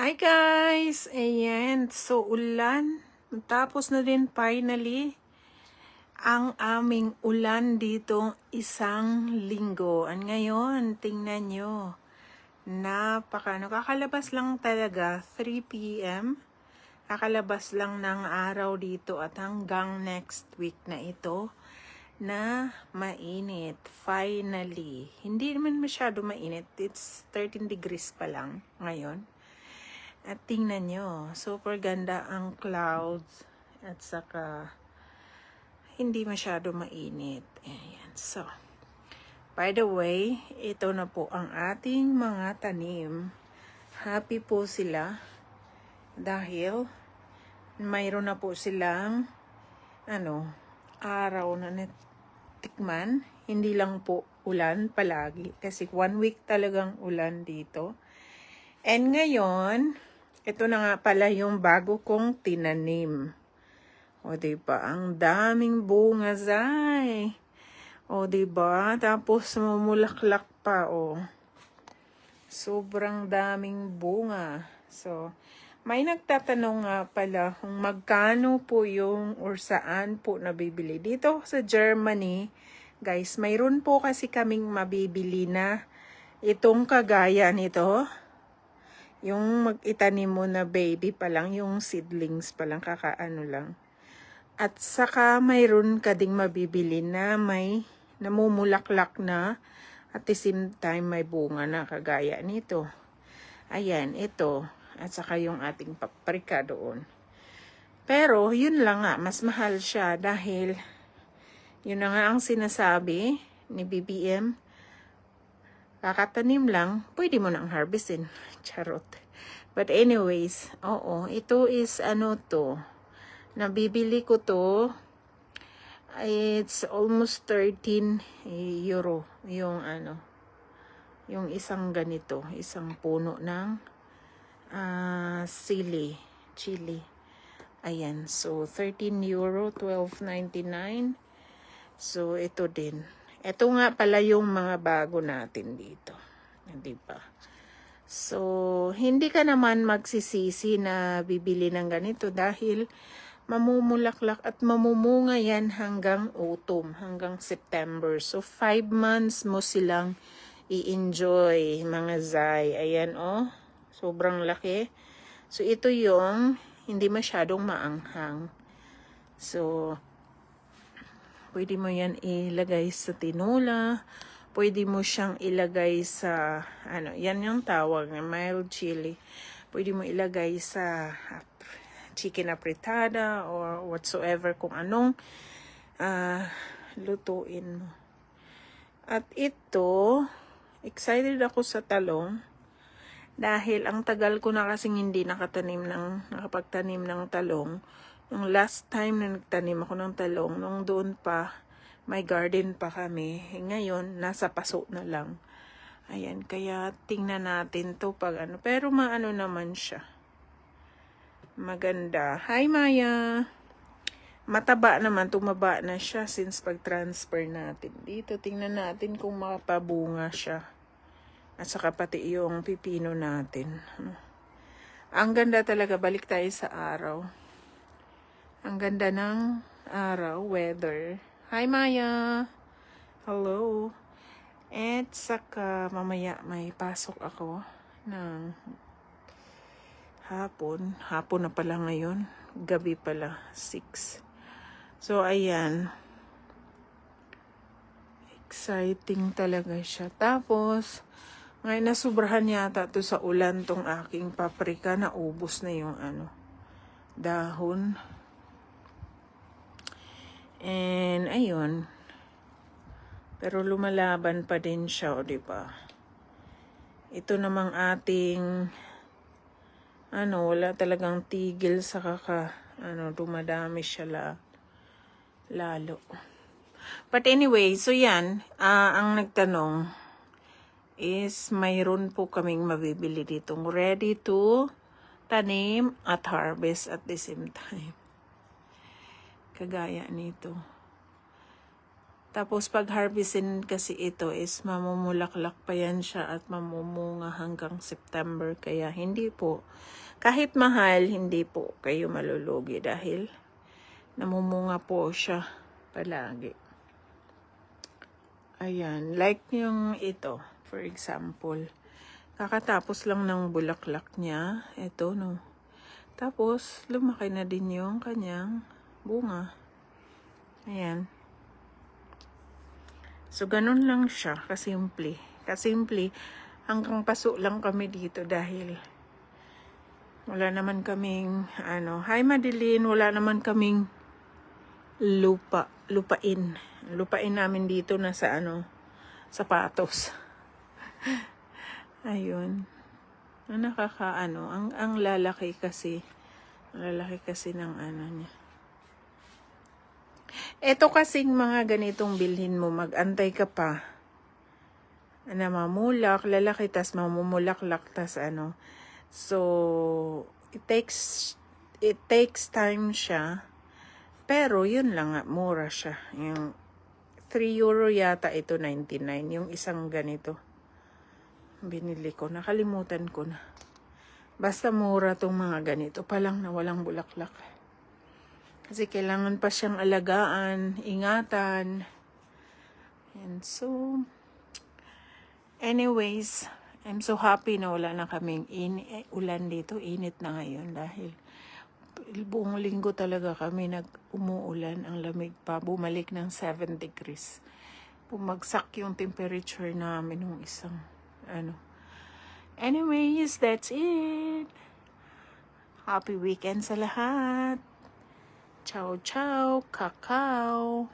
Hi guys! Ayan, so ulan. Tapos na din finally ang aming ulan ditong isang linggo. At ngayon, tingnan nyo. Napaka, no, kakalabas lang talaga, 3 p.m. Kakalabas lang ng araw dito at hanggang next week na ito na mainit. Finally. Hindi naman masyado mainit. It's 13 degrees pa lang ngayon. At tingnan nyo, super ganda ang clouds at saka hindi masyado mainit. Ayan, so. By the way, ito na po ang ating mga tanim. Happy po sila dahil mayroon na po silang ano, araw na tikman. Hindi lang po ulan palagi kasi one week talagang ulan dito. And ngayon, ito na nga pala yung bago kong tinanim. O, ba diba? Ang daming bunga, zay. O, ba diba? Tapos, mamulaklak pa, o. Sobrang daming bunga. So, may nagtatanong nga pala kung magkano po yung or saan po nabibili. Dito sa Germany, guys, mayroon po kasi kaming mabibili na itong kagaya nito. Yung mag-itanim mo na baby pa lang, yung seedlings pa lang, kakaano lang. At saka mayroon ka ding mabibili na may namumulaklak na at the same time may bunga na kagaya nito. Ayan, ito. At saka yung ating paprika doon. Pero, yun lang nga, mas mahal siya dahil yun na nga ang sinasabi ni BBM kakatanim lang, pwede mo nang harvestin. Charot. But anyways, oo, ito is ano to. Nabibili ko to. It's almost 13 eh, euro yung ano. Yung isang ganito, isang puno ng uh, sili, chili. Ayan, so 13 euro, 12.99. So ito din. Ito nga pala yung mga bago natin dito. Hindi pa. So, hindi ka naman magsisisi na bibili ng ganito dahil mamumulaklak at mamumunga yan hanggang autumn, hanggang September. So, 5 months mo silang i-enjoy mga zay. Ayan, oh. Sobrang laki. So, ito yung hindi masyadong maanghang. So, Pwede mo yan ilagay sa tinola. Pwede mo siyang ilagay sa, ano, yan yung tawag na mild chili. Pwede mo ilagay sa ah, chicken apretada or whatsoever kung anong uh, lutuin mo. At ito, excited ako sa talong dahil ang tagal ko na kasing hindi nakatanim ng, nakapagtanim ng talong. Nung last time na nagtanim ako ng talong, nung doon pa, may garden pa kami. Ngayon, nasa paso na lang. Ayan, kaya tingnan natin to pag ano. Pero maano naman siya. Maganda. Hi, Maya! Mataba naman, tumaba na siya since pag-transfer natin. Dito, tingnan natin kung makapabunga siya. At saka pati yung pipino natin. Ang ganda talaga, balik tayo sa araw. Ang ganda ng araw, weather. Hi, Maya! Hello! At saka mamaya may pasok ako ng hapon. Hapon na pala ngayon. Gabi pala, 6. So, ayan. Exciting talaga siya. Tapos, ngayon nasubrahan yata to sa ulan tong aking paprika. Naubos na yung ano, dahon. And, ayun. Pero lumalaban pa din siya, o, diba? Ito namang ating, ano, wala talagang tigil sa kaka, ano, dumadami siya la, lalo. But anyway, so yan, uh, ang nagtanong is mayroon po kaming mabibili ditong ready to tanim at harvest at the same time kagaya nito. Tapos pag harvestin kasi ito is mamumulaklak pa yan siya at mamumunga hanggang September. Kaya hindi po, kahit mahal, hindi po kayo malulugi dahil namumunga po siya palagi. Ayan, like yung ito, for example. Kakatapos lang ng bulaklak niya. Ito, no. Tapos, lumaki na din yung kanyang bunga. Ayan. So, ganun lang siya, kasimple. Kasimple, hanggang paso lang kami dito dahil wala naman kaming, ano, hi Madeline, wala naman kaming lupa, lupain. Lupain namin dito na sa, ano, sapatos. Ayun. Nakakaano, ang, ang lalaki kasi, ang lalaki kasi ng ano niya. Ito kasing mga ganitong bilhin mo, mag-antay ka pa na mamulak, lalaki, tas mamumulaklak, tas ano. So, it takes, it takes time siya. Pero, yun lang mura siya. Yung 3 euro yata ito, 99. Yung isang ganito. Binili ko, nakalimutan ko na. Basta mura tong mga ganito pa lang na walang bulaklak. Kasi kailangan pa siyang alagaan, ingatan. And so, anyways, I'm so happy na wala na kaming in eh, ulan dito. Init na ngayon dahil buong linggo talaga kami nag umuulan. Ang lamig pa. Bumalik ng 7 degrees. Bumagsak yung temperature namin nung isang ano. Anyways, that's it. Happy weekend sa lahat. Ciao, ciao, kakao.